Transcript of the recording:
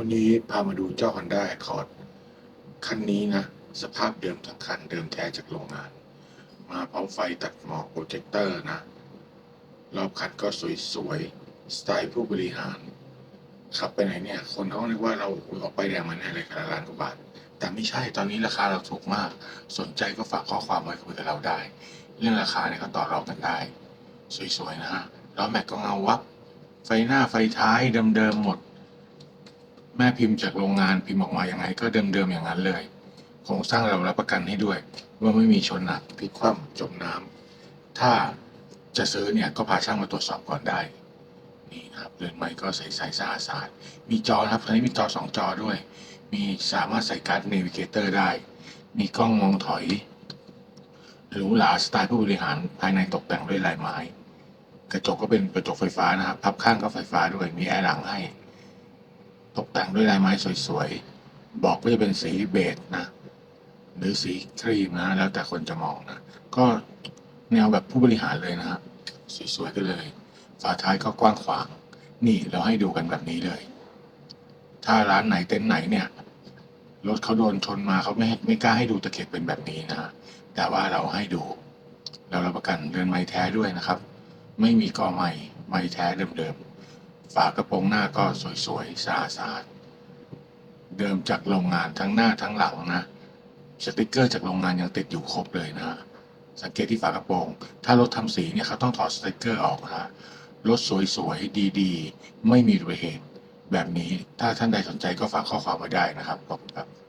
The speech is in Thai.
วันนี้พามาดูเจ้า Honda Accord คันนี้นะ สภาพเดิมทั้งคันเดิมแท้จากโรงงาน มาพร้อมไฟตัดหมอกโปรเจคเตอร์นะ รอบคันก็สวยๆ สไตล์ผู้บริหาร ขับไปไหนเนี่ย คนเขาคิดว่าเราออกไปแดงมันแน่เลยคันละล้านกว่าบาท แต่ไม่ใช่ตอนนี้ราคาเราถูกมาก สนใจก็ฝากข้อความไว้คุยกับเราได้ เรื่องราคาเนี่ยก็ต่อรองกันได้ สวยๆนะฮะแล้วแม็กก็เงาวับไฟหน้าไฟท้ายเดิมๆหมด แม่พิมพ์จากโรงงานพิมพ์ออกมาอย่างไงก็เดิมๆอย่างนั้นเลยโครงสร้างเรารับประกันให้ด้วย ว่าไม่มีชนหนักพลิกคว่ำจมน้ำถ้าจะซื้อเนี่ยก็พาช่างมาตรวจสอบก่อนได้นี่ครับเรือนไม้ก็ใสๆสะอาดสะอาดมีจอครับตอนนี้มีจอสองจอด้วย มีสามารถใส่การ์ดเนวิเกเตอร์ได้ มีกล้องมองถอยหรูหราสไตล์ผู้บริหารภายในตกแต่งด้วยลายไม้ กระจกก็เป็นกระจกไฟฟ้านะครับพับข้างก็ไฟฟ้าด้วยมีแอร์หลังให้ ตกแต่งด้วยลายไม้สวยๆ บอกว่าจะเป็นสีเบจนะ หรือสีครีมนะ แล้วแต่คนจะมองนะ ก็แนวแบบผู้บริหารเลยนะครับสวยๆกันเลย ฝาท้ายก็กว้างขวาง นี่เราให้ดูกันแบบนี้เลย ถ้าร้านไหนเต็นท์ไหนเนี่ยรถเขาโดนชนมาเขาไม่ไม่กล้าให้ดูตะเข็บเป็นแบบนี้นะ แต่ว่าเราให้ดู เรารับประกันเรือนไม้แท้ด้วยนะครับ ไม่มีกอใหม่ไม้แท้เดิมๆ ฝากระโปรงหน้าก็สวยๆสะอาดๆเดิมจากโรงงานทั้งหน้าทั้งหลังนะ สติกเกอร์จากโรงงานยังติดอยู่ครบเลยนะ สังเกตที่ฝากระโปรง ถ้ารถทำสีเนี่ยเขาต้องถอดสติกเกอร์ออกนะรถสวยๆดีๆ ไม่มีอุบัติเหตุแบบนี้ถ้าท่านใดสนใจก็ฝากข้อความมาได้นะครับขอบคุณครับ